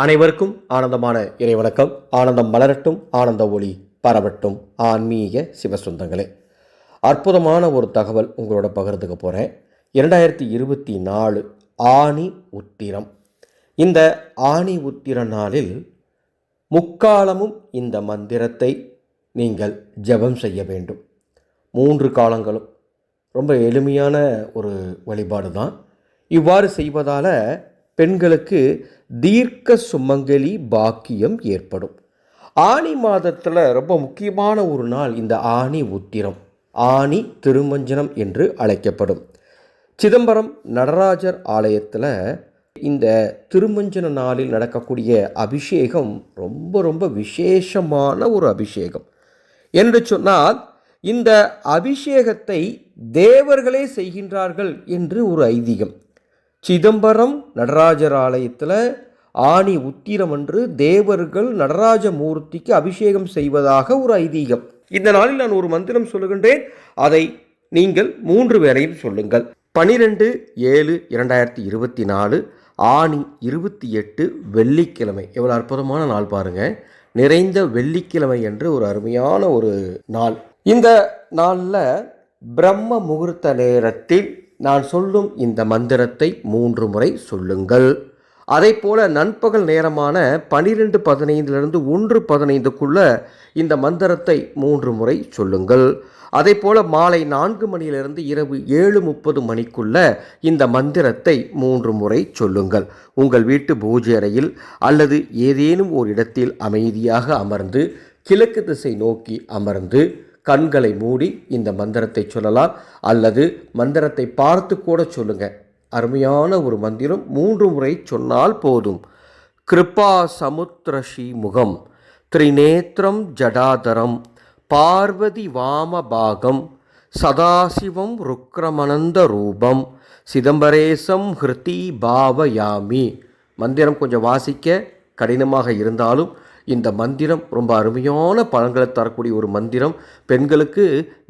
அனைவருக்கும் ஆனந்தமான இறை வணக்கம் ஆனந்தம் மலரட்டும் ஆனந்த ஒளி பரவட்டும். ஆன்மீக சிவசுந்தங்களே அற்புதமான ஒரு தகவல் உங்களோட பகிர்ந்துக்க போகிறேன் இரண்டாயிரத்தி இருபத்தி நாலு ஆணி உத்திரம். இந்த ஆணி உத்திர நாளில் முக்காலமும் இந்த மந்திரத்தை நீங்கள் ஜெபம் செய்ய வேண்டும். மூன்று காலங்களும். ரொம்ப எளிமையான ஒரு வழிபாடு தான் இவ்வாறு செய்வதால் பெண்களுக்கு தீர்க்க சுமங்கலி பாக்கியம் ஏற்படும். ஆனி மாதத்தில் ரொம்ப முக்கியமான ஒரு நாள் இந்த ஆனி உத்திரம். ஆனி திருமஞ்சனம் என்று அழைக்கப்படும். சிதம்பரம் நடராஜர் ஆலயத்தில் இந்த திருமஞ்சன நாளில் நடக்கக்கூடிய அபிஷேகம் ரொம்ப ரொம்ப விசேஷமான ஒரு அபிஷேகம். என்று சொன்னால் இந்த அபிஷேகத்தை தேவர்களே செய்கின்றார்கள் என்று ஒரு ஐதீகம். சிதம்பரம் நடராஜர் ஆலயத்தில் ஆணி உத்திரம் அன்று தேவர்கள் நடராஜ மூர்த்திக்கு அபிஷேகம் செய்வதாக ஒரு ஐதீகம். இந்த நாளில் நான் ஒரு மந்திரம் சொல்லுகின்றேன். அதை நீங்கள் மூன்று பேரையும் சொல்லுங்கள். பனிரெண்டு ஏழு இரண்டாயிரத்தி இருபத்தி நாலு ஆணி இருபத்தி எட்டு வெள்ளிக்கிழமை. எவ்வளோ அற்புதமான நாள் பாருங்க. நிறைந்த வெள்ளிக்கிழமை என்று ஒரு அருமையான ஒரு நாள். இந்த நாளில் பிரம்ம முகூர்த்த நேரத்தில் நான் சொல்லும் இந்த மந்திரத்தை மூன்று முறை சொல்லுங்கள். அதே போல் நண்பகல் நேரமான பனிரெண்டு பதினைந்திலிருந்து ஒன்று பதினைந்துக்குள்ள இந்த மந்திரத்தை மூன்று முறை சொல்லுங்கள். அதே போல் மாலை நான்கு மணியிலிருந்து இரவு ஏழு முப்பது மணிக்குள்ள இந்த மந்திரத்தை மூன்று முறை சொல்லுங்கள். உங்கள் வீட்டு பூஜை அறையில் அல்லது ஏதேனும் ஒரு இடத்தில் அமைதியாக அமர்ந்து கிழக்கு திசை நோக்கி அமர்ந்து கண்களை மூடி இந்த மந்திரத்தை சொல்லலாம். அல்லது மந்திரத்தை பார்த்து கூட சொல்லுங்க. அருமையான ஒரு மந்திரம் மூன்று முறை சொன்னால் போதும். கிருபா சமுத்திரஷி முகம் திரிநேத்திரம் ஜடாதரம் பார்வதி வாமபாகம் சதாசிவம் ருக்ரமனந்த ரூபம் சிதம்பரேசம் ஹிருதி பாவயாமி. மந்திரம் கொஞ்சம் வாசிக்க கடினமாக இருந்தாலும் இந்த மந்திரம் ரொம்ப அருமையான பலன்களை தரக்கூடிய ஒரு மந்திரம். பெண்களுக்கு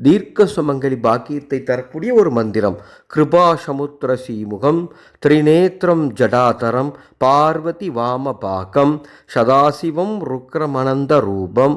தீர்க்க சுமங்கலி பாக்கியத்தை தரக்கூடிய ஒரு மந்திரம். கிருபா சமுத்திர சீமுகம் திரிநேத்திரம் ஜடாதரம் பார்வதி வாம பாகம் சதாசிவம் ருக்ரமனந்த ரூபம்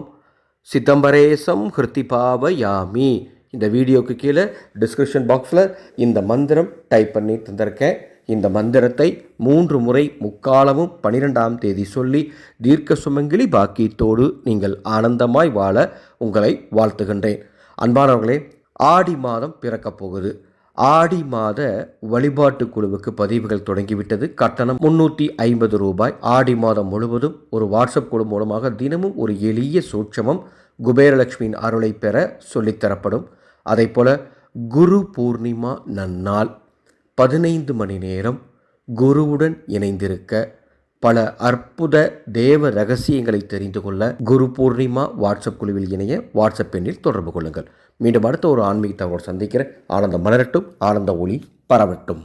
சிதம்பரேசம் ஹிருதிபாவயாமி இந்த வீடியோக்கு கீழே டிஸ்கிரிப்ஷன் பாக்ஸில் இந்த மந்திரம் டைப் பண்ணி தந்திருக்கேன். இந்த மந்திரத்தை மூன்று முறை முக்காலமும் பனிரெண்டாம் தேதி சொல்லி தீர்க்க சுமங்கிலி பாக்கியத்தோடு நீங்கள் ஆனந்தமாய் வாழ உங்களை வாழ்த்துகின்றேன். அன்பானவர்களே ஆடி மாதம் பிறக்கப் போகுது. ஆடி மாத வழிபாட்டு குழுவுக்கு பதிவுகள் தொடங்கிவிட்டது. கட்டணம் முன்னூற்றி ஐம்பது ரூபாய். ஆடி மாதம் முழுவதும் ஒரு வாட்ஸ்அப் குழு மூலமாக தினமும் ஒரு எளிய சூட்சமம் குபேரலட்சுமியின் அருளை பெற சொல்லித்தரப்படும் அதே போல குரு பூர்ணிமா நன்னாள். பதினைந்து மணி நேரம் குருவுடன் இணைந்திருக்க பல அற்புத தேவ ரகசியங்களை தெரிந்து கொள்ள குரு பூர்ணிமா வாட்ஸ்அப் குழுவில் இணைய வாட்ஸ்அப் எண்ணில் தொடர்பு கொள்ளுங்கள். மீண்டும் அடுத்த ஒரு ஆன்மீக தகவல் சந்திக்கிற ஆனந்த மலரட்டும் ஆனந்த ஒளி பரவட்டும்.